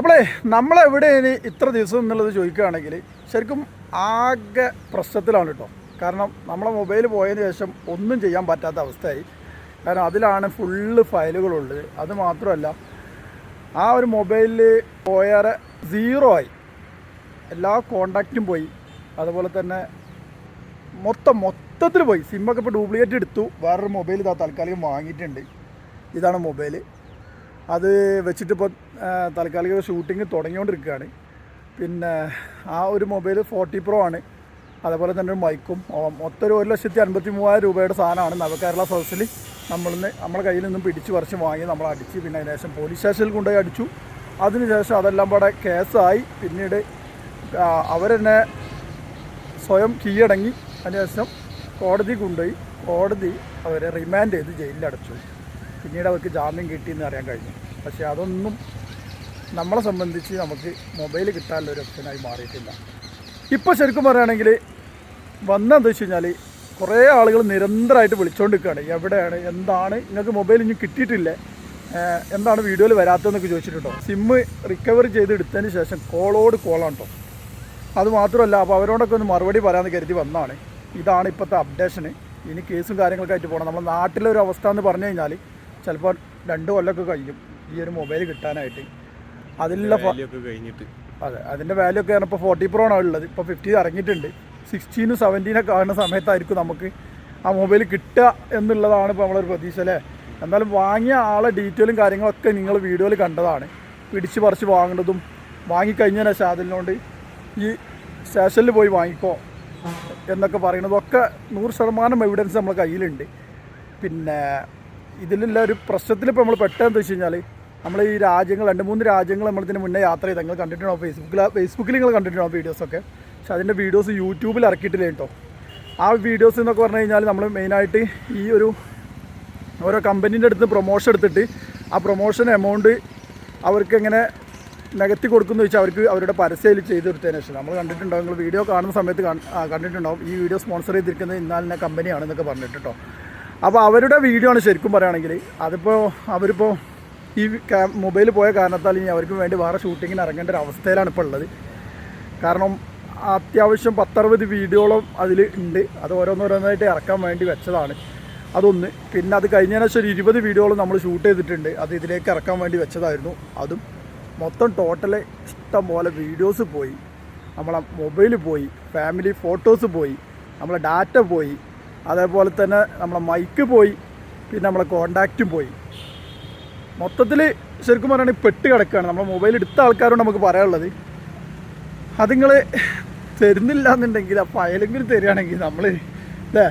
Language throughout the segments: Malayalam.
അപ്പോളേ നമ്മളെവിടെ ഇനി ഇത്ര ദിവസം എന്നുള്ളത് ചോദിക്കുകയാണെങ്കിൽ ശരിക്കും ആകെ പ്രശ്നത്തിലാണ് കേട്ടോ കാരണം നമ്മളെ മൊബൈൽ പോയതിന് ശേഷം ഒന്നും ചെയ്യാൻ പറ്റാത്ത അവസ്ഥയായി. കാരണം അതിലാണ് ഫുള്ള് ഫയലുകളുള്ളത്. അത് മാത്രമല്ല ആ ഒരു മൊബൈലിൽ പോയാറെ സീറോ ആയി. എല്ലാ കോണ്ടാക്റ്റും പോയി. അതുപോലെ തന്നെ മൊത്തം മൊത്തത്തിൽ പോയി. സിമ്മൊക്കെ ഇപ്പോൾ ഡ്യൂപ്ലിക്കേറ്റ് എടുത്തു. വേറൊരു മൊബൈൽ ഇതാ താൽക്കാലികം വാങ്ങിയിട്ടുണ്ട്. ഇതാണ് മൊബൈൽ അത് വെച്ചിട്ടിപ്പോൾ താൽക്കാലിക ഷൂട്ടിങ് തുടങ്ങിക്കൊണ്ടിരിക്കുകയാണ് പിന്നെ ആ ഒരു മൊബൈൽ ഫോർട്ടി പ്രോ ആണ്. അതേപോലെ തന്നെ ഒരു മൈക്കും മൊത്തം ഒരു ലക്ഷത്തി അൻപത്തി മൂവായിരം രൂപയുടെ സാധനമാണ് നവകേരള സദസ്സിൽ നമ്മളിന്ന് നമ്മുടെ കയ്യിൽ നിന്നും പിടിച്ച് പറിച്ച് വാങ്ങി നമ്മൾ അടിച്ച് പിന്നെ അതിനുശേഷം പോലീസ് സ്റ്റേഷനിൽ കൊണ്ടുപോയി അടിച്ചു. അതിനുശേഷം അതെല്ലാം കൂടെ കേസായി. പിന്നീട് അവരെന്നെ സ്വയം കീഴടങ്ങി. അതിനുശേഷം കോടതി കൊണ്ടുപോയി. കോടതി അവരെ റിമാൻഡ് ചെയ്ത് ജയിലിൽ അടച്ചു പിന്നീട് അവർക്ക് ജാമ്യം കിട്ടിയെന്ന് അറിയാൻ കഴിഞ്ഞു. പക്ഷേ അതൊന്നും നമ്മളെ സംബന്ധിച്ച് നമുക്ക് മൊബൈൽ കിട്ടാനുള്ള ഒരു ഓപ്ഷനായി മാറിയിട്ടില്ല. ഇപ്പോൾ ശരിക്കും പറയുകയാണെങ്കിൽ വന്നെന്താ വെച്ച് കഴിഞ്ഞാൽ കുറേ ആളുകൾ നിരന്തരമായിട്ട് വിളിച്ചുകൊണ്ടിരിക്കുകയാണ് എവിടെയാണ് എന്താണ് നിങ്ങൾക്ക് മൊബൈൽ ഇനി കിട്ടിയിട്ടില്ലേ എന്താണ് വീഡിയോയിൽ വരാത്തതെന്നൊക്കെ ചോദിച്ചിട്ടുണ്ടോ? സിമ്മ് റിക്കവറി ചെയ്ത് എടുത്തതിന് ശേഷം കോളോട് കോളാണ് കേട്ടോ അത് മാത്രമല്ല അപ്പോൾ അവരോടൊക്കെ ഒന്ന് മറുപടി പറയാമെന്ന് കരുതി വന്നതാണ്. ഇതാണ് ഇപ്പോഴത്തെ അപ്ഡേഷന് ഇനി കേസും കാര്യങ്ങളൊക്കെ ആയിട്ട് പോകണം നമ്മുടെ നാട്ടിലെ ഒരു അവസ്ഥ എന്ന് പറഞ്ഞു കഴിഞ്ഞാൽ ചിലപ്പോൾ രണ്ട് കൊല്ലമൊക്കെ കഴിയും ഈ ഒരു മൊബൈൽ കിട്ടാനായിട്ട്. അതിലുള്ള കഴിഞ്ഞിട്ട്. അതെ അതിന്റെ വാല്യൂ ഒക്കെ ഇപ്പോൾ ഫോർട്ടി പ്രോ ആണ് ഉള്ളത്. ഇപ്പോൾ ഫിഫ്റ്റി ഇറങ്ങിയിട്ടുണ്ട്. സിക്സ്റ്റീനും സെവന്റീനൊക്കെ ആകുന്ന സമയത്തായിരിക്കും നമുക്ക് ആ മൊബൈൽ കിട്ടുക എന്നുള്ളതാണ് ഇപ്പോൾ നമ്മളൊരു പ്രതീക്ഷ അല്ലേ? എന്നാലും വാങ്ങിയ ആളെ ഡീറ്റെയിലും കാര്യങ്ങളൊക്കെ നിങ്ങൾ വീഡിയോയിൽ കണ്ടതാണ്. പിടിച്ച് പറിച്ച് വാങ്ങേണ്ടതും വാങ്ങിക്കഴിഞ്ഞാൽ ശേഷം അതിനോണ്ട് ഈ സ്റ്റേഷനിൽ പോയി വാങ്ങിക്കോ എന്നൊക്കെ പറയുന്നതൊക്കെ നൂറ് ശതമാനം എവിഡൻസ് നമ്മളെ കയ്യിലുണ്ട്. പിന്നെ ഇതിലുള്ള ഒരു പ്രശ്നത്തിൽ ഇപ്പോൾ നമ്മൾ പെട്ടെന്ന് വെച്ച് കഴിഞ്ഞാൽ നമ്മൾ ഈ രാജ്യങ്ങൾ രണ്ട് മൂന്ന് രാജ്യങ്ങൾ നമ്മൾ ഇതിന് മുന്നേ യാത്ര ചെയ്ത് നിങ്ങൾ കണ്ടിട്ടുണ്ടാവും ഫേസ്ബുക്കിൽ ഫേസ്ബുക്കിൽ നിങ്ങൾ കണ്ടിട്ടുണ്ടാവും വീഡിയോസൊക്കെ പക്ഷെ അതിന്റെ വീഡിയോസ് യൂട്യൂബിൽ ഇറക്കിയിട്ടില്ല കേട്ടോ? ആ വീഡിയോസ് എന്നൊക്കെ പറഞ്ഞു കഴിഞ്ഞാൽ നമ്മൾ മെയിനായിട്ട് ഈ ഒരു ഓരോ കമ്പനീന്റെ അടുത്ത് പ്രൊമോഷൻ എടുത്തിട്ട് ആ പ്രൊമോഷൻ എമൗണ്ട് അവർക്ക് എങ്ങനെ നികത്തി കൊടുക്കുന്നു വെച്ചാൽ അവർക്ക് അവരുടെ പരസ്യയിൽ ചെയ്ത് കൊടുത്തതിന് ശേഷം. നമ്മൾ കണ്ടിട്ടുണ്ടാവും നിങ്ങൾ വീഡിയോ കാണുന്ന സമയത്ത് കണ്ടിട്ടുണ്ടാവും ഈ വീഡിയോ സ്പോൺസർ ചെയ്തിരിക്കുന്നത് ഇന്നാലിന്റെ കമ്പനിയാണെന്നൊക്കെ പറഞ്ഞിട്ട് കേട്ടോ. അപ്പോൾ അവരുടെ വീഡിയോ ആണ് ശരിക്കും പറയുകയാണെങ്കിൽ അതിപ്പോൾ അവരിപ്പോൾ ഈ മൊബൈൽ പോയ കാരണത്താൽ ഇനി അവർക്ക് വേണ്ടി വേറെ ഷൂട്ടിങ്ങിന് ഇറങ്ങേണ്ട ഒരു അവസ്ഥയിലാണ് ഇപ്പോൾ ഉള്ളത്. കാരണം അത്യാവശ്യം പത്തറുപത് വീഡിയോളം അതിൽ ഉണ്ട്. അത് ഓരോന്നോരോന്നായിട്ട് ഇറക്കാൻ വേണ്ടി വെച്ചതാണ്. അതൊന്ന്. പിന്നെ അത് കഴിഞ്ഞതിന് ശേഷം ഒരു ഇരുപത് വീഡിയോകൾ നമ്മൾ ഷൂട്ട് ചെയ്തിട്ടുണ്ട്. അത് ഇതിലേക്ക് ഇറക്കാൻ വേണ്ടി വെച്ചതായിരുന്നു. അതും മൊത്തം ടോട്ടൽ ഇഷ്ടം പോലെ വീഡിയോസ് പോയി. നമ്മളെ മൊബൈൽ പോയി. ഫാമിലി ഫോട്ടോസ് പോയി. നമ്മളെ ഡാറ്റ പോയി. അതേപോലെ തന്നെ നമ്മളെ മൈക്ക് പോയി പിന്നെ നമ്മളെ കോണ്ടാക്റ്റും പോയി. മൊത്തത്തിൽ ശരിക്കും പറയുകയാണെങ്കിൽ പെട്ട് കിടക്കുകയാണ് നമ്മളെ മൊബൈൽ എടുത്ത ആൾക്കാരോട് നമുക്ക് പറയാനുള്ളത്. അതുങ്ങൾ തരുന്നില്ല എന്നുണ്ടെങ്കിൽ ആ ഫയലെങ്കിലും തരികയാണെങ്കിൽ നമ്മൾ അല്ലേ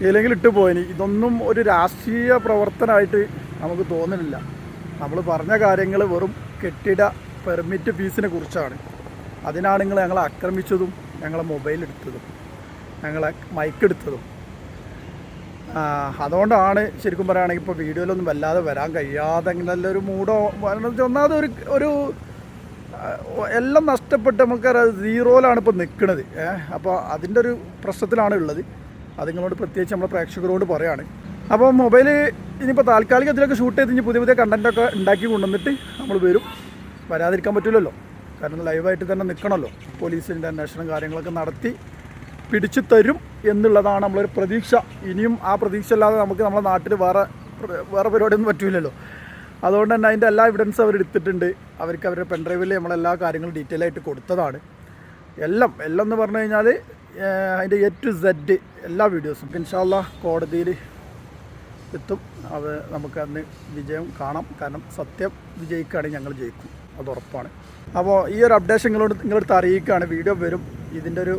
ഇതിലെങ്കിലും ഇട്ട് പോയനി. ഇതൊന്നും ഒരു രാഷ്ട്രീയ പ്രവർത്തനമായിട്ട് നമുക്ക് തോന്നുന്നില്ല. നമ്മൾ പറഞ്ഞ കാര്യങ്ങൾ വെറും കെട്ടിട പെർമിറ്റ് ഫീസിനെ കുറിച്ചാണ്. അതിനാണ് നിങ്ങൾ ഞങ്ങളെ ആക്രമിച്ചതും ഞങ്ങളെ മൊബൈൽ എടുത്തതും ഞങ്ങളെ ആ, അതുകൊണ്ടാണ് ശരിക്കും പറയുകയാണെങ്കിൽ ഇപ്പോൾ വീഡിയോയിലൊന്നും വല്ലാതെ വരാൻ കഴിയാതെ നല്ലൊരു മൂടോ ഒന്നാമത് ഒരു ഒരു എല്ലാം നഷ്ടപ്പെട്ട് നമുക്ക് സീറോയിലാണ് ഇപ്പോൾ നിൽക്കുന്നത്. അപ്പോൾ അതിന്റെ ഒരു പ്രശ്നത്തിലാണ് ഉള്ളത്. അത് നിങ്ങളോട് പ്രത്യേകിച്ച് നമ്മൾ പ്രേക്ഷകരോട് പറയാണ് അപ്പോൾ മൊബൈൽ ഇനിയിപ്പോൾ താൽക്കാലിക ഇതിലൊക്കെ ഷൂട്ട് ചെയ്ത് ഇനി പുതിയ പുതിയ കണ്ടന്റൊക്കെ ഉണ്ടാക്കി കൊണ്ടുവന്നിട്ട് നമ്മൾ വരും. വരാതിരിക്കാൻ പറ്റില്ലല്ലോ. കാരണം ലൈവായിട്ട് തന്നെ നിൽക്കണമല്ലോ. പോലീസിന്റെ അന്വേഷണം കാര്യങ്ങളൊക്കെ നടത്തി പിടിച്ചു തരും എന്നുള്ളതാണ് നമ്മളൊരു പ്രതീക്ഷ. ഇനിയും ആ പ്രതീക്ഷ അല്ലാതെ നമുക്ക് നമ്മുടെ നാട്ടിൽ വേറെ വേറെ പരിപാടിയൊന്നും പറ്റില്ലല്ലോ അതുകൊണ്ട് തന്നെ അതിന്റെ എല്ലാ എവിഡൻസ് അവർ എടുത്തിട്ടുണ്ട്. അവർക്ക് അവരുടെ പെൻഡ്രൈവിൽ നമ്മളെല്ലാ കാര്യങ്ങളും ഡീറ്റെയിൽ ആയിട്ട് കൊടുത്തതാണ്. എല്ലാം എല്ലാം എന്ന് പറഞ്ഞു കഴിഞ്ഞാൽ അതിന്റെ എ ടു സെഡ് എല്ലാ വീഡിയോസും ഇൻഷാല്ല കോടതിയിൽ എത്തും. അത് നമുക്ക് അന്ന് വിജയം കാണാം. കാരണം സത്യം വിജയിക്കുകയാണെങ്കിൽ ഞങ്ങൾ ജയിക്കും. അത് ഉറപ്പാണ്. അപ്പോൾ ഈ ഒരു അപ്ഡേഷൻ നിങ്ങളോട് നിങ്ങളടുത്ത് അറിയിക്കുകയാണ്. വീഡിയോ വരും. ഇതിന്റെ ഒരു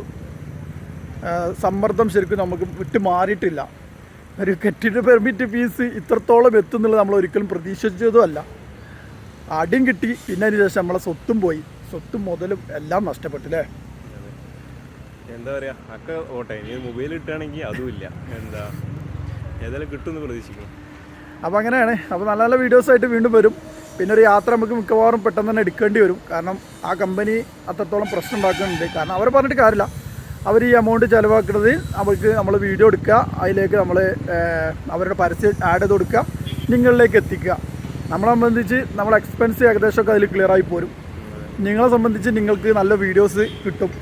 സമ്മർദ്ദം ശരിക്കും നമുക്ക് വിട്ട് മാറിയിട്ടില്ല ഒരു കെട്ടിട പെർമിറ്റ് ഫീസ് ഇത്രത്തോളം എത്തുന്നുള്ളത് നമ്മൾ ഒരിക്കലും പ്രതീക്ഷിച്ചതും അല്ല അടിയും കിട്ടി പിന്നെ അതിന് ശേഷം നമ്മളെ സ്വത്തും പോയി. സ്വത്തും മുതലും എല്ലാം നഷ്ടപ്പെട്ടു അല്ലേ? എന്താ പറയാ അക്ക ഓട്ടെ. ഇനി മൊബൈൽ കിട്ടുകയാണെങ്കിൽ അതുമില്ല എന്താ ഏതായാലും കിട്ടുമെന്ന് പ്രതീക്ഷിക്കുന്നു. അപ്പോൾ അങ്ങനെയാണ്. അപ്പോൾ നല്ല നല്ല വീഡിയോസ് ആയിട്ട് വീണ്ടും വരും. പിന്നെ ഒരു യാത്ര നമുക്ക് മിക്കവാറും പെട്ടെന്ന് തന്നെ എടുക്കേണ്ടി വരും. കാരണം ആ കമ്പനി അത്രത്തോളം പ്രശ്നം ഉണ്ടാക്കുന്നുണ്ട്. കാരണം അവർ പറഞ്ഞിട്ട് കാര്യമില്ല. അവർ ഈ എമൗണ്ട് ചിലവാക്കുന്നത് അവർക്ക് നമ്മൾ വീഡിയോ എടുക്കുക. അതിലേക്ക് നമ്മൾ അവരുടെ പരസ്യം ആഡ് ചെയ്ത് കൊടുക്കുക. നിങ്ങളിലേക്ക് എത്തിക്കുക. നമ്മളെ സംബന്ധിച്ച് നമ്മളെ എക്സ്പെൻസ് ഏകദേശമൊക്കെ അതിൽ ക്ലിയർ ആയി പോരും. നിങ്ങളെ സംബന്ധിച്ച് നിങ്ങൾക്ക് നല്ല വീഡിയോസ് കിട്ടും.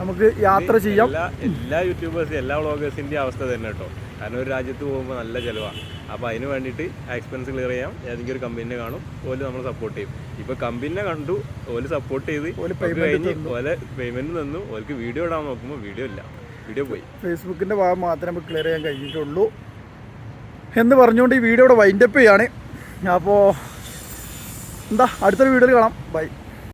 നമുക്ക് യാത്ര ചെയ്യാം. എല്ലാ എല്ലാ യൂട്യൂബേഴ്സും എല്ലാ വ്ളോഗേഴ്സിന്റെ അവസ്ഥ തന്നെ കേട്ടോ കാരണം ഒരു രാജ്യത്ത് പോകുമ്പോൾ നല്ല ചിലവാണ് അപ്പോൾ അതിന് വേണ്ടിയിട്ട് ആ എക്സ്പെൻസ് ക്ലിയർ ചെയ്യാം. ഏതെങ്കിലും ഒരു കമ്പനിനെ കാണും. ഓൽ നമ്മൾ സപ്പോർട്ട് ചെയ്യും. ഇപ്പോൾ കമ്പനിനെ കണ്ടു ഓൽ സപ്പോർട്ട് ചെയ്ത് കഴിഞ്ഞ് ഓലെ പേയ്മെന്റ് തന്നു. ഓർക്ക് വീഡിയോ ഇടാൻ നോക്കുമ്പോൾ വീഡിയോ ഇല്ല. വീഡിയോ പോയി. ഫേസ്ബുക്കിന്റെ ഭാഗം മാത്രമേ നമുക്ക് ക്ലിയർ ചെയ്യാൻ കഴിഞ്ഞിട്ടുള്ളൂ. എന്ന് പറഞ്ഞുകൊണ്ട് ഈ വീഡിയോ ഇവിടെ വൈൻഡപ്പ് ചെയ്യാണ്. അപ്പോൾ എന്താ അടുത്തൊരു വീഡിയോയിൽ കാണാം. ബൈ